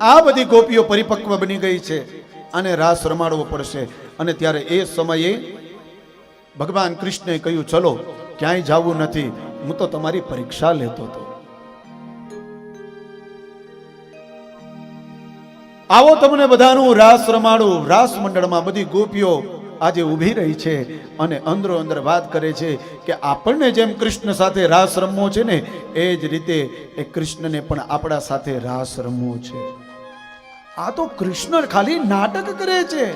આ બધી ગોપીઓ પરિપક્વ બની ગઈ છે અને રાસ રમાડવો પડશે. અને ત્યારે એ સમયે ભગવાન કૃષ્ણે કહ્યું, ચલો, ક્યાંય જવું નથી. હું તો તમારી પરીક્ષા લેતો હતો. આવો તમને બધાનું રાસ રમાડું. રાસ મંડળમાં બધી ગોપીઓ આજે ઊભી રહી છે અને અંદરો અંદર વાત કરે છે કે આપણને જેમ કૃષ્ણ સાથે રાસ રમવો છે ને, એ જ રીતે એ કૃષ્ણને પણ આપણા સાથે રાસ રમવો છે. આ તો કૃષ્ણ ખાલી નાટક કરે છે,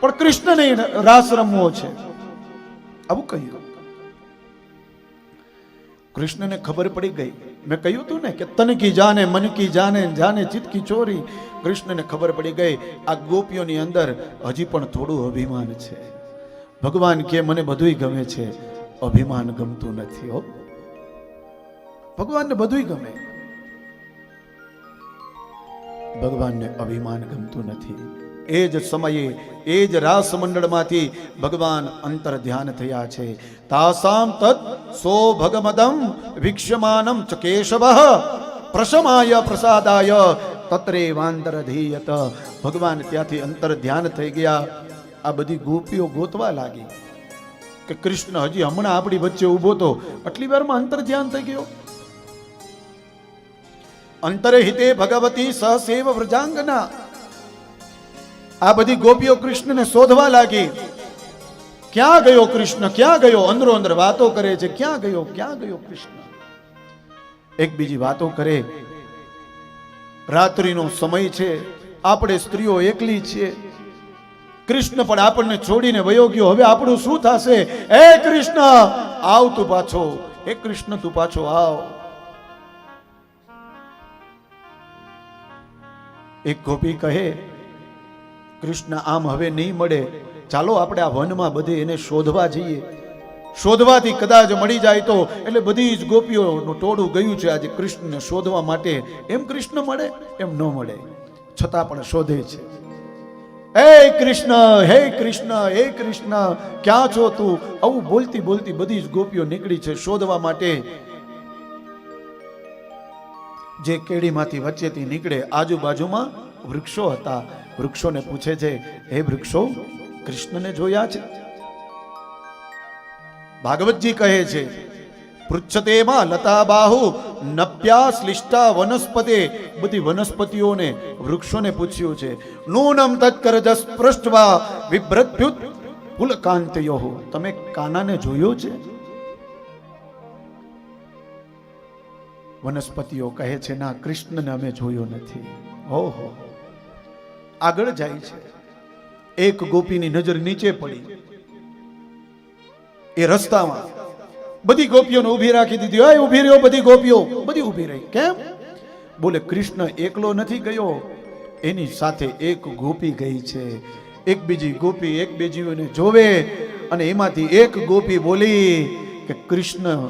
પણ કૃષ્ણને રાસ રમવો છે. આવું કહ્યું. કૃષ્ણને ખબર પડી ગઈ. મેં કહ્યું તું ને કે તન કી જાને, મન કી જાને જાને ચિત કી ચોરી. કૃષ્ણને ખબર પડી ગઈ, આ ગોપીઓની અંદર હજી પણ થોડું અભિમાન છે. ભગવાન કે મને બધુંય ગમે છે, અભિમાન ગમતું નથી, હો. ભગવાનને બધુંય ગમે. ભગવાનને અભિમાન ગમતું નથી. એ જ સમયે, એ જ રાસ મંડળમાંથી ભગવાન અંતર ધ્યાન થયા છે. તાસામ તત સો ભગમદમ વિક્ષમાનમ ચ કેશવ પ્રશમાય પ્રસાદાય તત્રે વાંદર ધીયત ભગવાન ત્યાંથી અંતર ધ્યાન થઈ ગયા. આ બધી ગોપીઓ ગોતવા લાગી. કે કૃષ્ણ હજી હમણાં આપણી વચ્ચે ઊભો તો, આટલી વારમાં અંતર ધ્યાન થઈ ગયો? અંતરે હિતે ભગવતી સહસેવ વ્રજાંગના. આ બધી ગોપીઓ કૃષ્ણને શોધવા લાગી. ક્યાં ગયો કૃષ્ણ? ક્યાં ગયો? અંદરો અંદર વાતો કરે છે. ક્યાં ગયો? ક્યાં ગયો કૃષ્ણ? એક બીજી વાતો કરે. રાત્રિનો સમય છે. આપણે સ્ત્રીઓ એકલી છીએ. કૃષ્ણ પણ આપણને છોડીને વયો ગયો. હવે આપણું શું થશે? એ કૃષ્ણ! આવ તું પાછો. એ કૃષ્ણ તું પાછો આવ. એક ગોપી કહે, કૃષ્ણ, આમ હવે નહીં મળે. ચાલો આપણે આ વનમાં બધે એને શોધવા જઈએ. શોધવાથી કદાચ મળી જાય તો, એટલે બધી જ ગોપીઓનું ટોળું ગયું છે આજે કૃષ્ણને શોધવા માટે. એમ કૃષ્ણ મળે, એમ ન મળે. છતાં પણ શોધે છે. હે કૃષ્ણ હે કૃષ્ણ હે કૃષ્ણ, ક્યાં છો તું? આવું બોલતી બોલતી બધી જ ગોપીઓ નીકળી છે શોધવા માટે. જે કેડીમાંથી વચ્ચેથી નીકળે, આજુબાજુમાં વૃક્ષો હતા. વૃક્ષોને પૂછે છે, હે વૃક્ષો, કૃષ્ણને જોયા છે? ભાગવતજી કહે છે પૃચ્છતેમાં લતા બાહુ, નપ્યા શ્લિષ્ટા વનસ્પતે. બધી વનસ્પતિઓને, વૃક્ષોને પૂછ્યું છે, નૂનમ તત્કરજસ પૃષ્ઠવા વિભ્રત્યુત પુલકાંતયો તમે કાનાને જોયો છે? વનસ્પતિઓ કહે છે, ના, કૃષ્ણને અમે જોયો નથી. ઓહો આગળ જાય છે. એક ગોપીની નજર નીચે પડી. એ રસ્તામાં બધી ગોપીઓને ઊભી રાખી દીધી. ઓય ઊભી રહ્યો બધી ગોપીઓ. બધી ઊભી રહી. કેમ? બોલે, કૃષ્ણ એકલો નથી ગયો. એની સાથે એક ગોપી ગઈ છે. એક બીજી ગોપી એક બીજીઓને જોવે અને એમાંથી એક ગોપી બોલી કે, કૃષ્ણ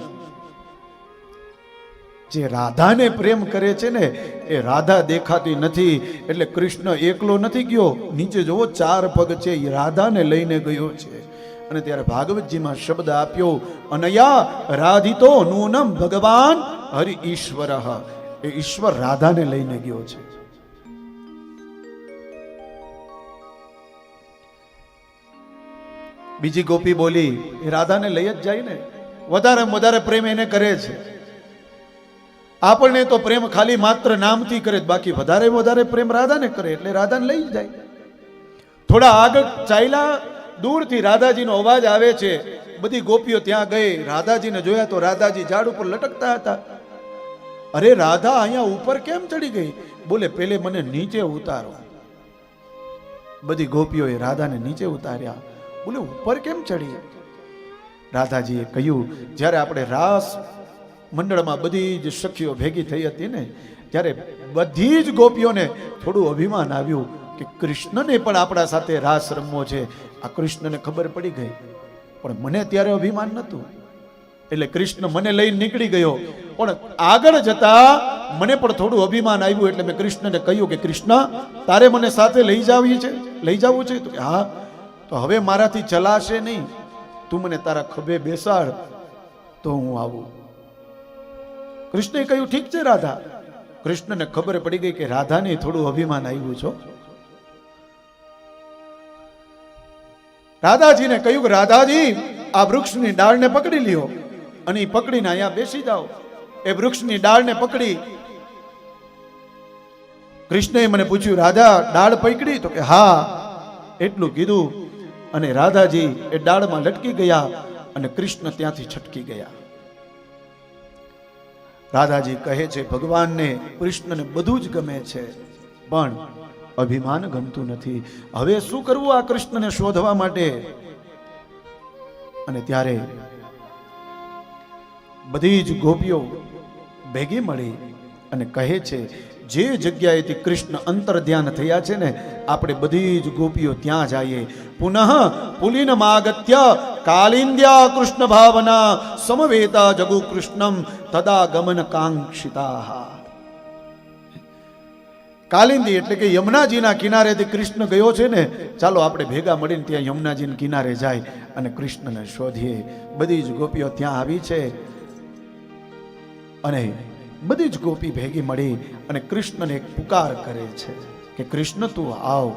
જે રાધાને પ્રેમ કરે છે ને, એ રાધા દેખાતી નથી, એટલે કૃષ્ણ એકલો નથી ગયો. નીચે જુઓ, ચાર પગ છે એ રાધાને લઈને ગયો છે. અને ત્યારે ભાગવતજીમાં શબ્દ આપ્યો, અનયા રાધિતો નૂનમ ભગવાન હરિ ઈશ્વર. એ ઈશ્વર રાધાને લઈને ગયો છે. બીજી ગોપી બોલી, એ રાધાને લઈ જ જાય ને. વધારે વધારે પ્રેમ એને કરે છે. આપણને તો પ્રેમ ખાલી માત્ર નામથી કરે બાકી વધારે વધારે પ્રેમ રાધાને કરે, એટલે રાધાને લઈ જાય. થોડા આગળ ચાલ્યા દૂરથી રાધાજીનો અવાજ આવે છે. બધી ગોપીઓ ત્યાં ગઈ, રાધાજીને જોયા તો રાધાજી ઝાડ ઉપર લટકતા હતા. અરે રાધા, અહીંયા ઉપર કેમ ચડી ગઈ? બોલે, પેલે મને નીચે ઉતારો. બધી ગોપીઓએ રાધાને નીચે ઉતાર્યા. બોલે, ઉપર કેમ ચડી? રાધાજીએ કહ્યું, જ્યારે આપણે રાસ મંડળમાં બધી જ સખીઓ ભેગી થઈ હતી ને, ત્યારે બધી જ ગોપીઓને થોડું અભિમાન આવ્યું કે કૃષ્ણને પણ આપણા સાથે રાસ રમવો છે. આ કૃષ્ણને ખબર પડી ગઈ. પણ મને ત્યારે અભિમાન નહોતું. એટલે કૃષ્ણ મને લઈને નીકળી ગયો. પણ આગળ જતા મને પણ થોડું અભિમાન આવ્યું એટલે મેં કૃષ્ણને કહ્યું કે કૃષ્ણ, તારે મને સાથે લઈ જાવી છે? લઈ જવું છે? તો કે, હા. તો હવે મારાથી ચલાશે નહીં. તું મને તારા ખભે બેસાડ. તો હું આવું. કૃષ્ણએ કહ્યું, ઠીક છે, રાધા. કૃષ્ણને ખબર પડી ગઈ કે રાધાને થોડું અભિમાન આવ્યું છો. રાધાજીને કહ્યું કે, રાધાજી, આ વૃક્ષની ડાળને પકડી લ્યો અને પકડીને અહીંયા બેસી જાઓ. એ વૃક્ષની ડાળને પકડી. કૃષ્ણએ મને પૂછ્યું, રાધા, ડાળ પકડી? તો કે, હા. એટલું કીધું અને રાધાજી એ ડાળમાં લટકી ગયા અને કૃષ્ણ ત્યાંથી છટકી ગયા. રાધાજી કહે છે, ભગવાનને કૃષ્ણને બધું જ ગમે છે, પણ અભિમાન ગમતું નથી. હવે શું કરવું આ કૃષ્ણને શોધવા માટે? અને ત્યારે બધી જ ગોપીઓ ભેગી મળી અને કહે છે જે જગ્યાએથી કૃષ્ણ અંતર ધ્યાન થયા છે ને, આપણે બધી જ ગોપીઓ ત્યાં જઈએ. પુનઃ પુલિન માગત્ય કાલિંદ્યા કૃષ્ણ ભાવના સમવેતા જગુ કૃષ્ણમ તદા ગમન કાંક્ષિતા કાલિંદી એટલે કે યમુનાજીના કિનારેથી કૃષ્ણ ગયો છે ને, ચાલો આપણે ભેગા મળીને ત્યાં યમુનાજીના કિનારે જાય અને કૃષ્ણને શોધીએ. બધી જ ગોપીઓ ત્યાં આવી છે. અને બધી જ ગોપી ભેગી મળી અને કૃષ્ણને એક પુકાર કરે છે કે કૃષ્ણ તું આવ.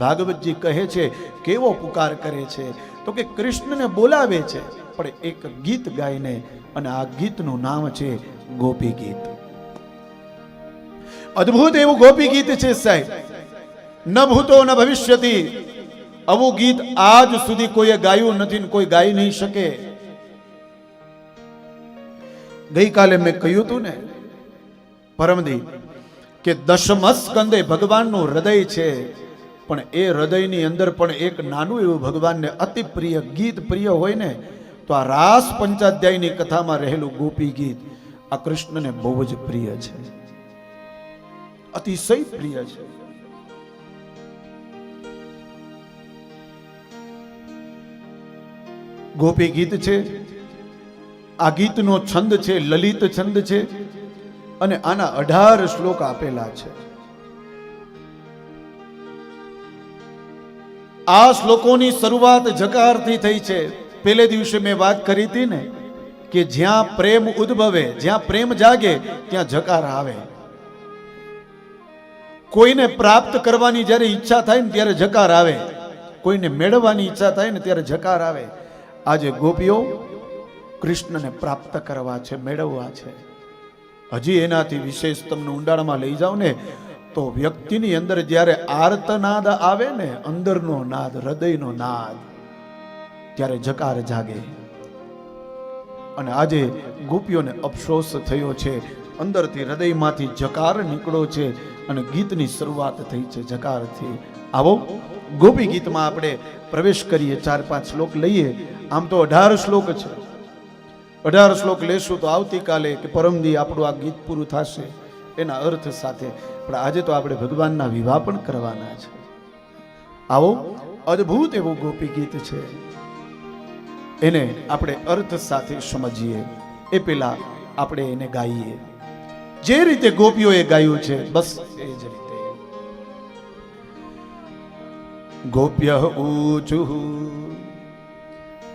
ભાગવતજી કહે છે, કેવો પુકાર કરે છે? તો કે કૃષ્ણને બોલાવે છે, પણ એક ગીત ગાઈને અને આ ગીતનું નામ છે ગોપી ગીત. અદ્ભુત એવું ગોપી ગીત છે સાહેબ. ન ભૂતો ન ભવિષ્યતી. આવું ગીત આજ સુધી કોઈએ ગાયું નથી ને કોઈ ગાઈ નહીં શકે. ગઈકાલે મેં કહ્યું હતું ને પરમદી, કે દશમ સ્કંદે ભગવાનનું હૃદય છે, પણ એ હૃદયની અંદર પણ એક નાનું એવું ભગવાનને અતિ પ્રિય ગીત પ્રિય હોય ને, તો આ રાસ પંચાધ્યાયની કથામાં રહેલું ગોપી ગીત આ કૃષ્ણને બહુ જ પ્રિય છે. અતિશય પ્રિય છે. ગોપી ગીત છે, આ ગીતનો છંદ છે, લલિત છંદ છે અને આના અઢાર શ્લોક આપેલા છે. આ શ્લોકોની શરૂઆત જકારથી થઈ છે. પેલે દિવસે મેં વાત કરી હતી ને, કે જ્યાં પ્રેમ ઉદ્ભવે, જ્યાં પ્રેમ જાગે, ત્યાં જકાર આવે. કોઈને પ્રાપ્ત કરવાની જ્યારે ઈચ્છા થાય ને ત્યારે જકાર આવે. કોઈને મેળવવાની ઈચ્છા થાય ને ત્યારે જકાર આવે. આજે ગોપીઓ કૃષ્ણને પ્રાપ્ત કરવા છે, મેળવવા છે. હજી એનાથી વિશેષ તમને ઊંડાણમાં લઈ જાઓ ને, તો વ્યક્તિની અંદર જ્યારે આર્તનાદ આવે ને, અંદરનો નાદ, હૃદયનો નાદ, ત્યારે જકાર જાગે. અને આજે ગોપીઓને અફસોસ થયો છે, અંદરથી હૃદયમાંથી જકાર નીકળો છે, અને ગીતની શરૂઆત થઈ છે જકારથી. આવો, ગોપી ગીતમાં આપણે પ્રવેશ કરીએ, ચાર પાંચ શ્લોક લઈએ. આમ તો અઢાર શ્લોક છે. અઢાર શ્લોક લેશું તો આવતીકાલે કે પરમદી આપણું આ ગીત પૂરું થશે. એના અર્થ સાથે પણ આજે તો આપણે ભગવાનના વિવાહ પણ કરવાના છે. આવો, અદ્ભુત એવું ગોપી ગીત છે. એને આપણે અર્થ સાથે સમજીએ. એ પેલા આપણે એને ગાઈએ. જે રીતે ગોપીઓએ ગાયું છે, બસ એ જ રીતે. ગોપ્ય ઊચુ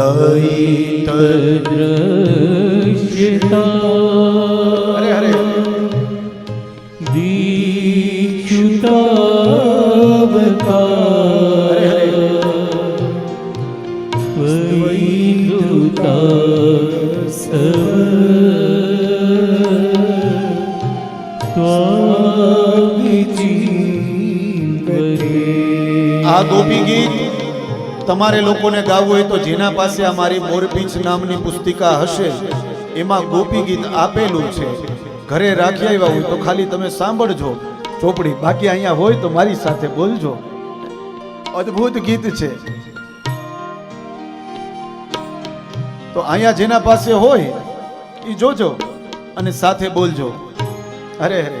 શ્રયત ઇન્દિરા શાશ્વદત્રયી દયિત દ્રશ્યતા હરે હરે આ ગોપી ગીત તમારે લોકોને ગાવું હોય તો જેના પાસે અમારી મોરપીંચ નામની પુસ્તિકા હશે, એમાં ગોપી ગીત આપેલું છે. ઘરે રાખી આવ્યા હોય તો ખાલી તમે સાંભળજો. ચોપડી બાકી અહીંયા હોય તો મારી સાથે બોલજો. અદ્ભુત ગીત છે. તો અહીંયા જેના પાસે હોય એ જોજો અને સાથે બોલજો. અરે અરે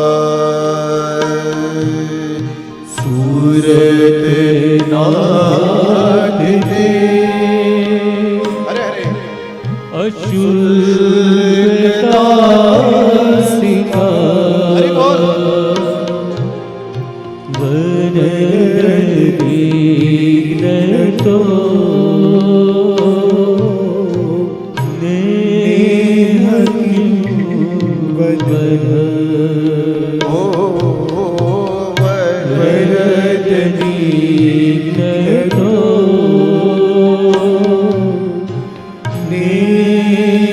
વરદિગ્નતો નેહકિં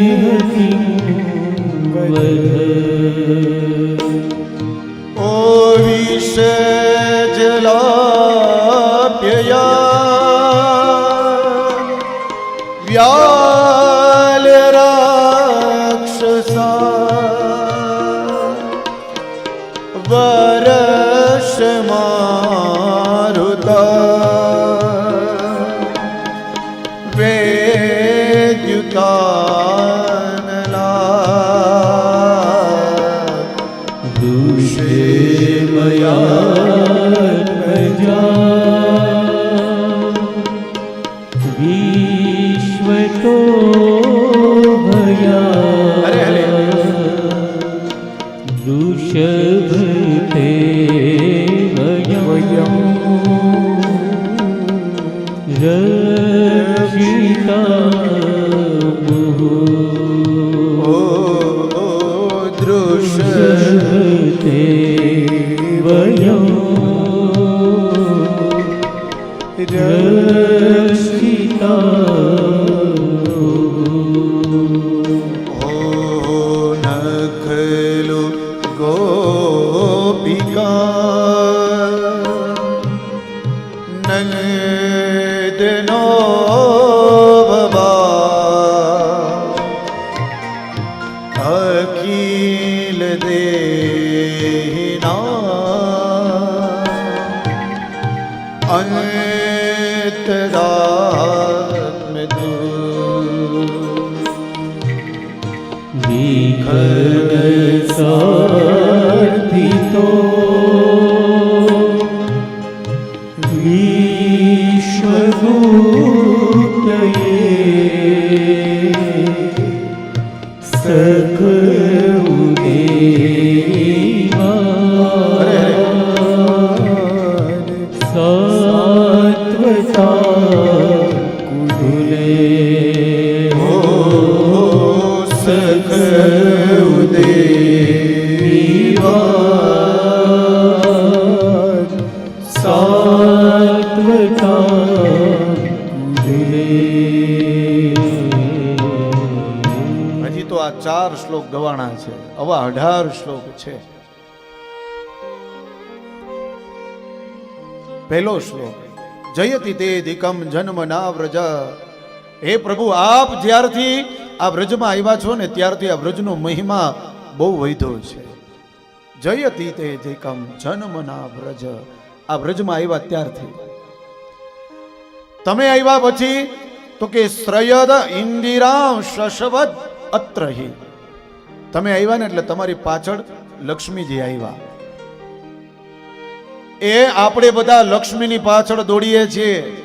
રક્ષિતા આ ચાર શ્લોક ગવાણા છે. આવા અઢાર શ્લોક છે. પહેલો શ્લોક. જયતિ તે દિકમ જન્મ ના વ્રજ. હે પ્રભુ, આપ જ્યારથી આ વ્રજમાં આવ્યા છો ને ત્યારથી આ વ્રજનો મહિમા બહુ વૈધો છે. જયતિ તે દિકમ જન્મ ના વ્રજ. આ વ્રજમાં આવ્યા ત્યારથી. તમે આવ્યા પછી તો કે શ્રયદ ઇન્દિરા શશવદ અત્રહી તમે આવ્યા ને એટલે તમારી પાછળ લક્ષ્મીજી આવ્યા. એ આપણે બધા લક્ષ્મીની પાછળ દોડીએ છીએ.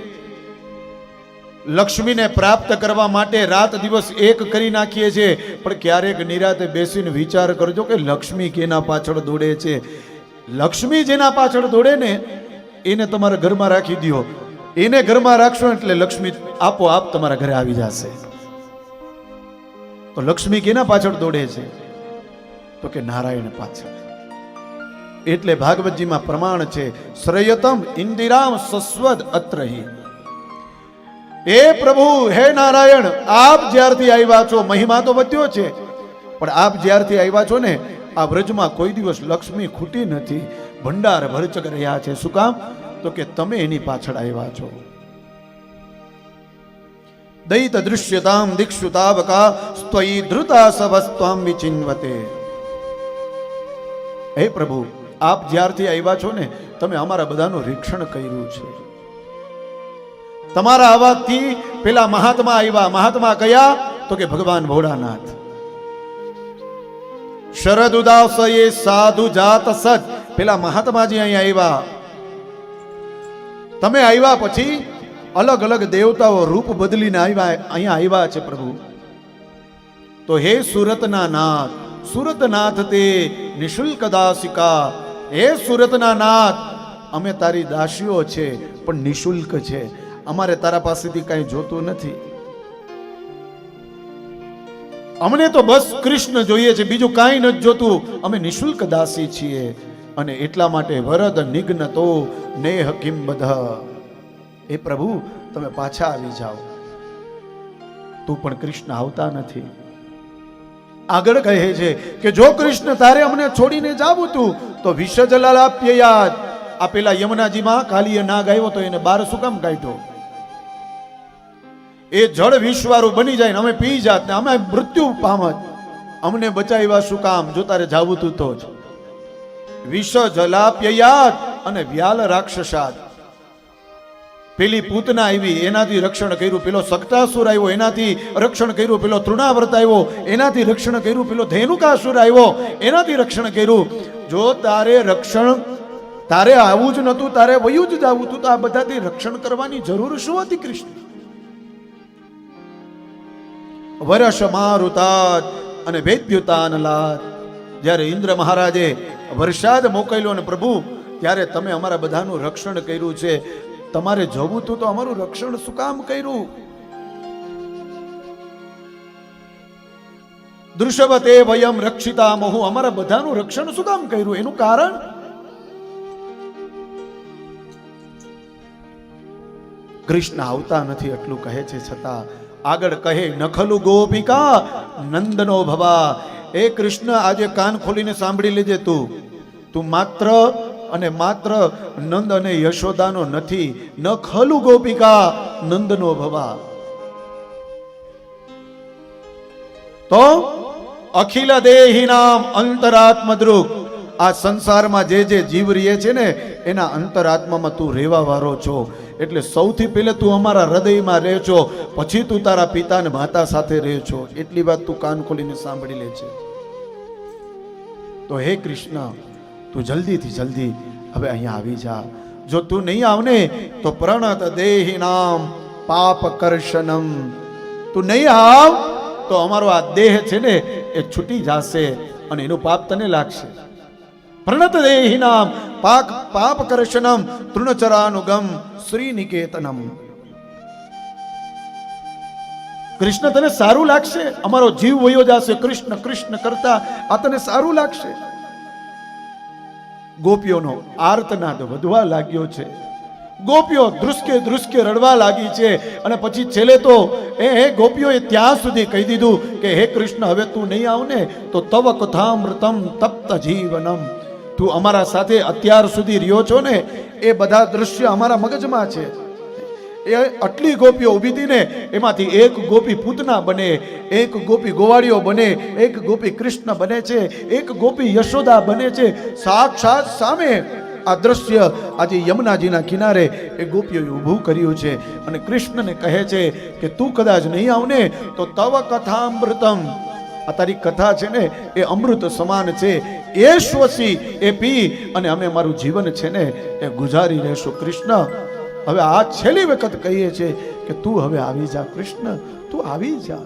લક્ષ્મીને પ્રાપ્ત કરવા માટે રાત દિવસ એક કરી નાખીએ છીએ. પણ ક્યારેક નિરાતે બેસીને વિચાર કરજો કે લક્ષ્મી કેના પાછળ દોડે છે. લક્ષ્મી જેના પાછળ દોડે ને, એને તમારા ઘરમાં રાખી દ્યો. એને ઘરમાં રાખશો એટલે લક્ષ્મી આપોઆપ તમારા ઘરે આવી જશે. તો લક્ષ્મી કેના પાછળ દોડે છે? તો કે નારાયણ પાછળ. એટલે ભાગવતજીમાં પ્રમાણ છે, શ્રેયતમ ઇન્દિરામ સસ્વદ અત્રહી. એ પ્રભુ, હે નારાયણ, આપ જ્યારથી આવ્યા છો, મહિમા તો વધ્યો છે, પણ આપ જ્યારથી આવ્યા છો ને, આ વ્રજમાં કોઈ દિવસ લક્ષ્મી ખૂટી નથી. ભંડાર ભરચક રહ્યા છે. શું કામ? તો કે તમે એની પાછળ આવ્યા છો. દૈત દૃશ્યતામ દીક્ષુ તાવકા સ્ત્વયી ધૃતા સવસ્ત્વામ વિચિન્વતે હે પ્રભુ આપ જ્યારથી આવ્યા છો ને તમે અમારા બધાનું રીક્ષણ કર્યું છે તમારા આવાજથી પેલા મહાત્મા આવ્યા મહાત્મા કયા તો કે ભગવાન ભોળાનાથ શરદ ઉદાસ એ સાધુ જાત સજ પેલા મહાત્માજી અહીંયા આવ્યા તમે આવ્યા પછી અલગ અલગ દેવતાઓ રૂપ બદલીને આવ્યા, અહીંયા આવ્યા છે પ્રભુ. તો હે સુરતના નાથ, સુરતનાથ તે નિશુલ્ક દાસિકા. હે સુરતના નાથ, અમે તારી દાસીઓ છે, પણ નિશુલ્ક છે. અમારે તારા પાસેથી કાંઈ જોતું નથી. અમને તો બસ કૃષ્ણ જોઈએ છે, બીજું કાંઈ નથી જોતું. અમે નિશુલ્ક દાસી છીએ, અને એટલા માટે વરદ નિગ્ન તો નેહ કિમ બધા એ પ્રભુ, તમે પાછા આવી જાઓ. તું પણ કૃષ્ણ આવતા નથી. આગળ કહે છે કે, જો કૃષ્ણ તારે અમને છોડીને જાવું તું, તો વિષ જલાલાપ્ય યાદ. આ પેલા યમુનાજીમાં કાલીએ ના ગાયો તો એને બાર શું કામ કાઢ્યો. એ જળ વિશ્વારું બની જાય ને અમે પી જાત ને અમે મૃત્યુ પામત. અમને બચાવ્યા શું કામ જો તારે જાવું તું તો જ. વિષ જલાપ્યયાત અને વ્યાલ રાક્ષસાત પેલી પૂતના આવી, એનાથી રક્ષણ કર્યું. પેલો સક્તાસુર આવ્યો, એનાથી રક્ષણ કર્યું. પેલો તૃણાવ્રત આવ્યો, એનાથી રક્ષણ કર્યું. પેલો ધેનુકાસુર આવ્યો, એનાથી રક્ષણ કર્યું. જો તારે રક્ષણ, તારે આવું જ નતું તારે વયું જ જવું તું, તો આ બધાથી રક્ષણ કરવાની જરૂર શું હતી કૃષ્ણ? વરસ મારુતાત અને વેદ્યુતાનલાત જ્યારે ઇન્દ્ર મહારાજે વરસાદ મોકલ્યો અને પ્રભુ, ત્યારે તમે અમારા બધાનું રક્ષણ કર્યું છે. તમારે જવું તું તો અમારું રક્ષણ શું કામ કર્યું? દૃશ્યવતે વયમ રક્ષિતા મહુ અમારા બધાનું રક્ષણ શું કામ કર્યું? એનું કારણ? કૃષ્ણ આવતા નથી એટલું કહે છે છતાં. આગળ કહે, નખલુ ગોપિકા, નંદનો ભવા. એ કૃષ્ણ, આજે કાન ખોલીને સાંભળી લેજે તું. તું માત્ર અને માત્ર નંદ અને યશોદાનો નથી, ન ખલુ ગોપિકા નંદનો ભવા. તો અખિલ દેહી નામ અંતરાત્મ દ્રુક આ સંસારમાં જે જે જીવ રહીએ છે ને, એના અંતરાત્મામાં તું રહેવા વાળો છો. એટલે સૌથી પહેલે તું અમારા હૃદયમાં રહે છો, પછી તું તારા પિતા અને માતા સાથે રહે છો. એટલી વાત તું કાન ખોલીને સાંભળી લે છે. તો હે કૃષ્ણ તું જલ્દીથી જલ્દી હવે અહીંયા આવી જા. જો તું નહીં આવને, તો પ્રણત દેહી નામ પાપ કરશનમ. તું નહીં આવ, તો અમારો આ દેહ છે ને, એ છૂટી જશે અને એનું પાપ તને લાગશે. પ્રણત દેહી નામ પાક પાપ કરશનમ તૃણચરાનુગમ શ્રી નિકેતનમ કૃષ્ણ તને સારું લાગશે? અમારો જીવ વયો જશે. કૃષ્ણ કૃષ્ણ કરતા આ તને સારું લાગશે? ગોપીઓનો આર્તનાદ વધવા લાગ્યો છે. ગોપીઓ ધ્રુસકે ધ્રુસકે રડવા લાગી છે અને પછી છેલ્લે તો એ હે ગોપીઓએ ત્યાં સુધી કહી દીધું કે, હે કૃષ્ણ, હવે તું નહીં આવ ને તો તવ કથામૃતમ તપ્ત જીવનમ. તું અમારા સાથે અત્યાર સુધી રહ્યો છો ને, એ બધા દ્રશ્ય અમારા મગજમાં છે. એ આટલી ગોપીઓ ઊભી હતી ને એમાંથી એક ગોપી પૂતના બને, એક ગોપી ગોવાળીઓ બને, એક ગોપી કૃષ્ણ બને છે, એક ગોપી યશોદા બને છે. સાક્ષાત સામે આ દ્રશ્ય આજે યમુનાજીના કિનારે એ ગોપીઓએ ઊભું કર્યું છે અને કૃષ્ણને કહે છે કે તું કદાચ નહીં આવને તો તવ કથામૃતમ. આ તારી કથા છે ને એ અમૃત સમાન છે. એ શ્વસી એ પી અને અમે મારું જીવન છે ને એ ગુજારી રહેશું કૃષ્ણ હવે આ છેલ્લી વખત કહીએ છે કે તું હવે આવી જા, કૃષ્ણ, તું આવી જા.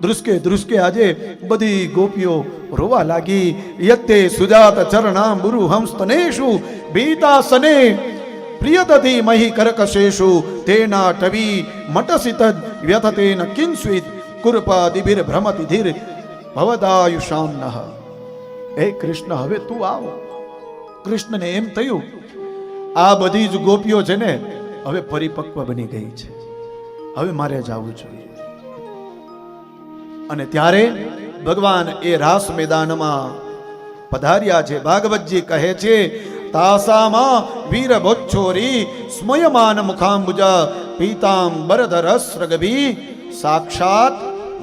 દૃષ્કે દૃષ્કે આજે બધી ગોપીઓ રોવા લાગી. યત્તે સુજાત ચરણામ ગુરુ હંસ્તનેષુ બીતાસને પ્રિયતથી મહી કરકશેશુ. તેના ટવી મટસિત વ્યથતેન કિંસ્વિત કુરપાદિભિર ભ્રમતિ ધીર ભવદાયુષામ હે કૃષ્ણ, હવે તું આવ. કૃષ્ણને એમ થયું આ બધી જ ગોપીઓ છે ને, હવે પરિપક્વ બની ગઈ છે. હવે મારે જવું જોઈએ. અને ત્યારે ભગવાન એ રાસ મેદાનમાં પધાર્યા છે. ભાગવતજી કહે છે, તાસામાં વીર ભોચ્છોરી સ્મયમાન મુખાંબુજ પીતાંબરધરસ્રગભી સાક્ષાત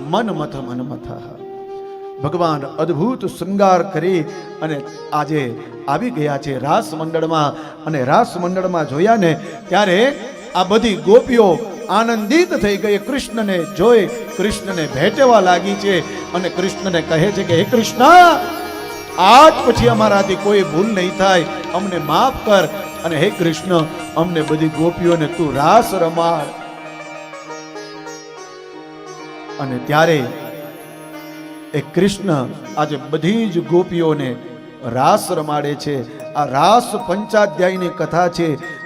મનમથ મનમથ. ભગવાન અદ્ભુત શૃંગાર કરી અને આજે આવી ગયા છે રાસ મંડળમાં અને રાસ મંડળમાં જોયા ને ત્યારે આ બધી ગોપીઓ આનંદિત થઈ ગઈ. કૃષ્ણને જોઈ કૃષ્ણને ભેટવા લાગી છે અને કૃષ્ણને કહે છે કે, હે કૃષ્ણ, આજ પછી અમારાથી કોઈ ભૂલ નહીં થાય. અમને માફ કર અને હે કૃષ્ણ, અમને બધી ગોપીઓને તું રાસ રમાડ. અને ત્યારે એ કૃષ્ણ આજે બધી જ ગોપીઓને રાસ રમાડે છે. આ રાસ પંચાધ્યાયની કથા છે.